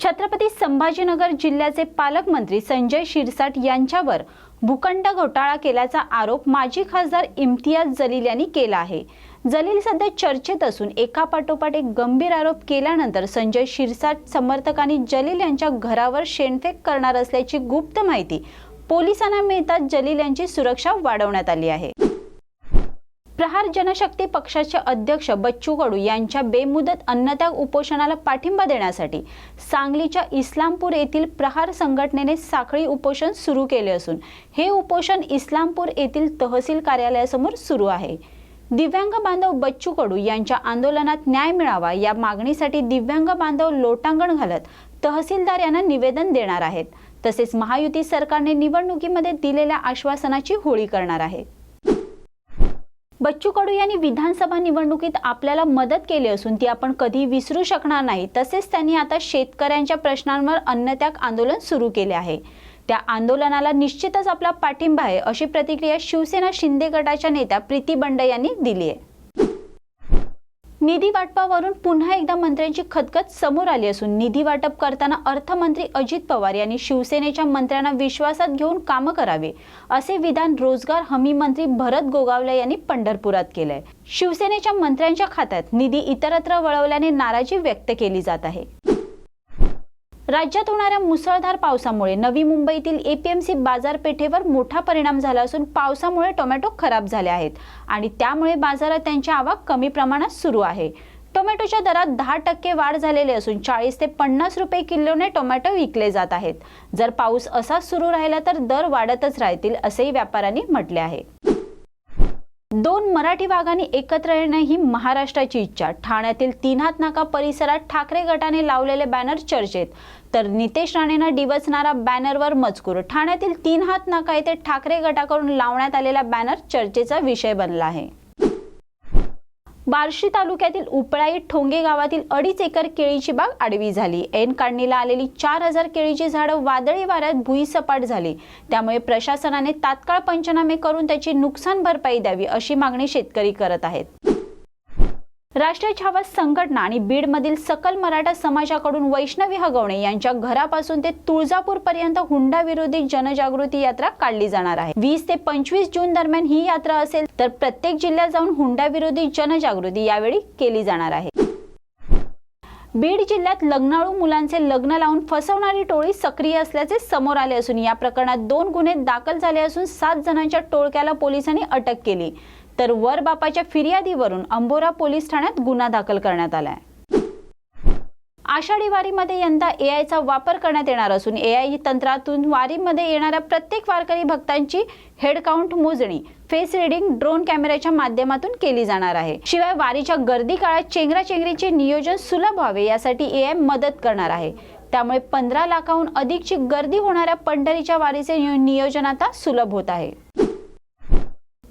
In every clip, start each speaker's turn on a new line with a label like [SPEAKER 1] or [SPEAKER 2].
[SPEAKER 1] छत्रपती संभाजीनगर जिल्ह्याचे पालकमंत्री संजय शिरसाट यांच्यावर भूखंड घोटाळा केल्याचा आरोप माजी खासदार इम्तियाज जलील यांनी केला आहे. जलील सध्या चर्चेत असून एकापाठोपाठ एक गंभीर आरोप केल्यानंतर संजय शिरसाट समर्थकांनी जलील यांच्या घरावर शेणफेक करणार असल्याची गुप्त माहिती पोलिसांना मिळताच जलील यांची सुरक्षा वाढवण्यात आली आहे. प्रहार जनशक्ती पक्षाचे अध्यक्ष बच्चू कडू यांच्या बेमुदत अन्नत्याग उपोषणाला पाठिंबा देण्यासाठी सांगलीच्या इस्लामपूर येथील प्रहार संघटनेने साखळी उपोषण सुरू केले असून हे उपोषण इस्लामपूर येथील तहसील कार्यालयासमोर सुरू आहे. दिव्यांग बांधव बच्चू कडू यांच्या आंदोलनात न्याय मिळावा या मागणीसाठी दिव्यांग बांधव लोटांगण घालत तहसीलदार यांना निवेदन देणार आहेत. तसेच महायुती सरकारने निवडणुकीमध्ये दिलेल्या आश्वासनाची होळी करणार आहेत बच्चू कडू यांनी विधानसभा निवडणुकीत आपल्याला मदत केली असून ती आपण कधी विसरू शकणार नाही. तसेच त्यांनी आता शेतकऱ्यांच्या प्रश्नांवर अन्नत्याग आंदोलन सुरू केले आहे. त्या आंदोलनाला निश्चितच आपला पाठिंबा आहे अशी प्रतिक्रिया शिवसेना शिंदे गटाच्या नेत्या प्रीती बंड यांनी दिली आहे. निधी वाटपावरून पुन्हा एकदा मंत्र्यांची खतखत समोर आली असून निधी वाटप करताना अर्थमंत्री अजित पवार यांनी शिवसेनेच्या मंत्र्यांना विश्वासात घेऊन कामं करावे असे विधान रोजगार हमी मंत्री भरत गोगावले यांनी पंढरपुरात केलंय. शिवसेनेच्या मंत्र्यांच्या खात्यात निधी इतरत्र वळवल्याने नाराजी व्यक्त केली जात आहे. राज्यात होणाऱ्या मुसळधार पावसामुळे नवी मुंबईतील एपीएमसी बाजारपेठेवर मोठा परिणाम झाला असून पावसामुळे टोमॅटो खराब झाले आहेत आणि त्यामुळे बाजारात त्यांची आवक कमी प्रमाणात सुरू आहे. टोमॅटोच्या दरात दहा टक्के वाढ झालेली असून चाळीस ते पन्नास रुपये किलोने टोमॅटो विकले जात आहेत. जर पाऊस असाच सुरू राहिला तर दर वाढतच राहतील असेही व्यापाऱ्यांनी म्हटले आहे. दोन मराठी वाघांनी एकत्र येणं ही महाराष्ट्राची इच्छा. ठाण्यातील तीन हात नाका परिसरात ठाकरे गटाने लावलेले बॅनर चर्चेत. तर नितेश राणेंना डिवचणारा बॅनरवर मजकूर. ठाण्यातील तीन हात नाका येथे ठाकरे गटाकडून लावण्यात आलेला बॅनर चर्चेचा विषय बनला आहे. बार्शी तालुक्यातील उपळाई ठोंगे गावातील अडीच एकर केळीची बाग आडवी झाली. ऐन काढणीला आलेली चार हजार केळीची झाडं वादळी वाऱ्यात भुईसपाट झाली. त्यामुळे प्रशासनाने तात्काळ पंचनामे करून त्याची नुकसान भरपाई द्यावी अशी मागणी शेतकरी करत आहेत. राष्ट्रीय छावा संघटना आणि बीडमधील सकल मराठा समाजाकडून वैष्णवी हगवणे यांच्या घरापासून ते तुळजापूर पर्यंत हुंडा विरोधी जनजागृती यात्रा काढली जाणार आहे. वीस ते पंचवीस जून दरम्यान ही यात्रा असेल तर प्रत्येक जिल्ह्यात जाऊन हुंडा विरोधी जनजागृती यावेळी केली जाणार आहे. बीड जिल्ह्यात लग्नाळू मुलांचे लग्न लावून फसवणारी टोळी सक्रिय असल्याचे समोर आले असून या प्रकरणात दोन गुन्हे दाखल झाले असून सात जणांच्या टोळक्याला पोलिसांनी अटक केली. तर वर बापाच्या फिर्यादीवरून अंबोरा पोलीस ठाण्यात गुन्हा दाखल करण्यात आलाय. आषाढी वारीमध्ये यंदा एआयचा वापर करण्यात येणार असून एआय तंत्रातून वारीमध्ये येणाऱ्या प्रत्येक वारकरी भक्तांची हेड काउंट मोजणी फेस रिडिंग ड्रोन कॅमेऱ्याच्या माध्यमातून केली जाणार आहे. शिवाय वारीच्या गर्दी काळात चेंगराचेंगरीचे नियोजन सुलभ व्हावे यासाठी ए आय मदत करणार आहे. त्यामुळे पंधरा लाखाहून अधिकची गर्दी होणाऱ्या पंढरीच्या वारीचे नियोजन आता सुलभ होत आहे.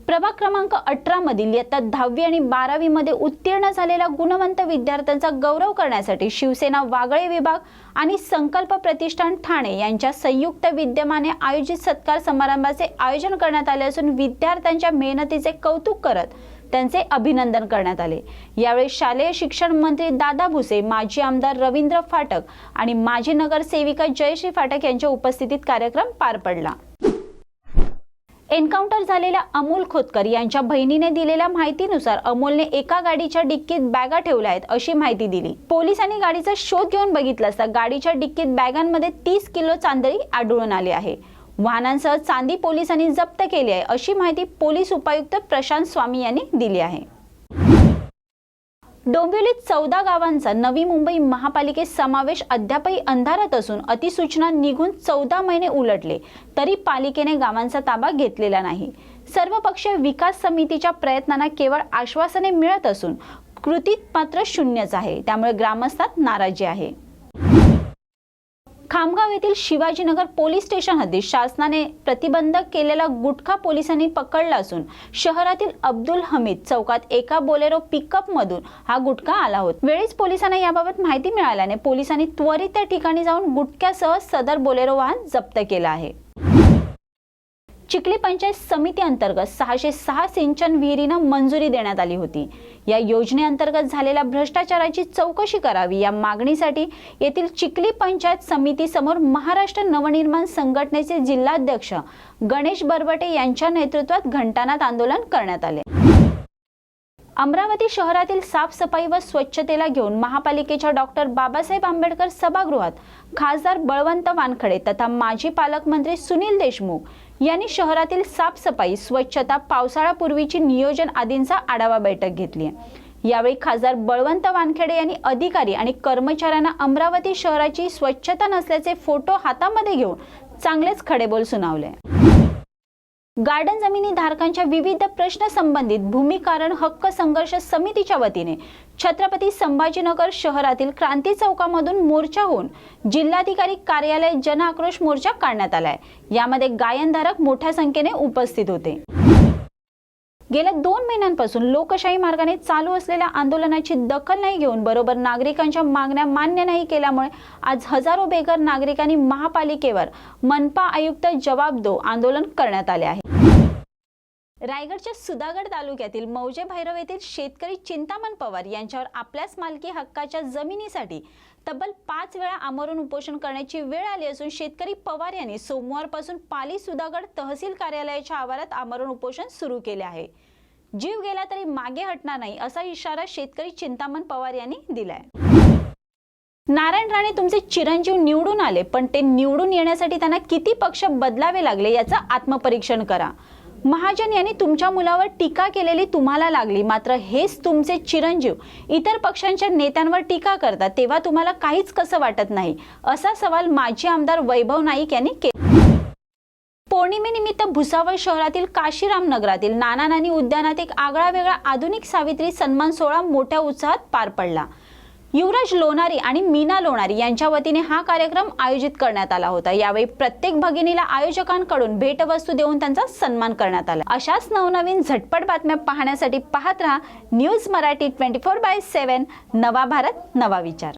[SPEAKER 1] प्रभाग क्रमांक अठरा मधील इयत्ता दहावी आणि बारावी मध्ये उत्तीर्ण झालेल्या गुणवंत विद्यार्थ्यांचा गौरव करण्यासाठी शिवसेना वागळे विभाग आणि संकल्प प्रतिष्ठान ठाणे यांच्या संयुक्त विद्यमाने आयोजित सत्कार समारंभाचे आयोजन करण्यात आले असून विद्यार्थ्यांच्या मेहनतीचे कौतुक करत त्यांचे अभिनंदन करण्यात आले. यावेळी शालेय शिक्षण मंत्री दादा भुसे माजी आमदार रवींद्र फाटक आणि माजी नगरसेविका जयश्री फाटक यांच्या उपस्थितीत कार्यक्रम पार पडला. एन्काउंटर झालेल्या अमोल खोतकर यांच्या बहिणीने दिलेल्या माहितीनुसार अमोलने एका गाडीच्या डिक्कीत बॅगा ठेवल्या आहेत अशी माहिती दिली. पोलिसांनी गाडीचा शोध घेऊन बघितला असता गाडीच्या डिक्कीत बॅगांमध्ये तीस किलो चांदरी आढळून आली आहे. वाहनांसह चांदी पोलिसांनी जप्त केली आहे अशी माहिती पोलीस उपायुक्त प्रशांत स्वामी यांनी दिली आहे. डोंबिवलीत चौदा गावांचा नवी मुंबई महापालिकेत समावेश अद्यापही अंधारात असून अतिसूचना निघून चौदा महिने उलटले तरी पालिकेने गावांचा ताबा घेतलेला नाही. सर्वपक्षीय विकास समितीच्या प्रयत्नांना केवळ आश्वासने मिळत असून कृतीत मात्र शून्यच आहे. त्यामुळे ग्रामस्थात नाराजी आहे. खामगाव येथील शिवाजीनगर पोलीस स्टेशन हद्दीत शासनाने प्रतिबंध केलेला गुटखा पोलिसांनी पकडला असून शहरातील अब्दुल हमीद चौकात एका बोलेरो पिकअप मधून हा गुटखा आला होता. वेळीच पोलिसांना याबाबत माहिती मिळाल्याने पोलिसांनी त्वरित त्या ठिकाणी जाऊन गुटख्यासह सदर बोलेरो वाहन जप्त केलं आहे. चिखली पंचायत समिती अंतर्गत सहाशे सहा सिंचन विहिरींना मंजुरी देण्यात आली होती. या योजनेअंतर्गत झालेल्या भ्रष्टाचाराची चौकशी करावी या मागणीसाठी येथील चिखली पंचायत समितीसमोर महाराष्ट्र नवनिर्माण संघटनेचे जिल्हाध्यक्ष गणेश बरबटे यांच्या नेतृत्वात घंटानाद आंदोलन करण्यात आले. अमरावती शहरातील साफसफाई व स्वच्छतेला घेऊन महापालिकेच्या डॉक्टर बाबासाहेब आंबेडकर सभागृहात खासदार बळवंत वानखडे तथा माजी पालकमंत्री सुनील देशमुख यांनी शहरातील साफसफाई स्वच्छता पावसाळापूर्वीची नियोजन आदींचा आढावा बैठक घेतली यावेळी खासदार बळवंत वानखेडे यांनी अधिकारी आणि कर्मचाऱ्यांना अमरावती शहराची स्वच्छता नसल्याचे फोटो हातामध्ये घेऊन चांगलेच खडेबोल सुनावले. गार्डन जमिनी धारकांच्या विविध प्रश्न संबंधित भूमिकारण हक्क संघर्ष समितीच्या वतीने छत्रपती संभाजीनगर शहरातील क्रांती चौकामधून मोर्चा होऊन जिल्हाधिकारी कार्यालय जन आक्रोश मोर्चा काढण्यात आलाय. यामध्ये गायनधारक मोठ्या संख्येने उपस्थित होते. गेल्या दोन महिन्यांपासून लोकशाही मार्गाने चालू असलेल्या आंदोलनाची दखल नाही घेऊन बरोबर नागरिकांच्या मागण्या मान्य नाही केल्यामुळे आज हजारो बेघर नागरिकांनी महापालिकेवर मनपा आयुक्त जवाब दो आंदोलन करण्यात आले आहे. रायगडच्या सुधागड तालुक्यातील मौजे भैरव येथील शेतकरी चिंतामण पवार यांच्यावर आपल्याच मालकी हक्काच्या जमिनीसाठी तब्बल पाच वेळा आमरण उपोषण करण्याची वेळ आली असून शेतकरी पवार यांनी सोमवारपासून पाली सुधागड तहसील कार्यालयाच्या आवारात आमरण उपोषण सुरू केले आहे. जीव गेला तरी मागे हटणार नाही असा इशारा शेतकरी चिंतामण पवार यांनी दिलाय. नारायण राणे तुमचे चिरंजीव निवडून आले पण ते निवडून येण्यासाठी त्यांना किती पक्ष बदलावे लागले याचं आत्मपरीक्षण करा. महाजन यांनी तुमच्या मुलावर टीका केलेली तुम्हाला लागली. मात्र हेच तुमचे चिरंजीव इतर पक्षांच्या नेत्यांवर टीका करतात तेव्हा तुम्हाला काहीच कसं वाटत नाही? असा सवाल माजी आमदार वैभव नाईक यांनी केला पौर्णिमेनिमित्त भुसावळ शहरातील काशीराम नगरातील नाना नानी उद्यानात एक आगळा वेगळा आधुनिक सावित्री सन्मान सोहळा मोठ्या उत्साहात पार पडला. युवराज लोणारी आणि मीना लोणारी यांच्या वतीने हा कार्यक्रम आयोजित करण्यात आला होता. यावेळी प्रत्येक भगिनीला आयोजकांकडून भेटवस्तू देऊन त्यांचा सन्मान करण्यात आला. अशाच नवनवीन झटपट बातम्या पाहण्यासाठी पाहत राहा news Marathi twenty four by seven नवा भारत नवा विचार.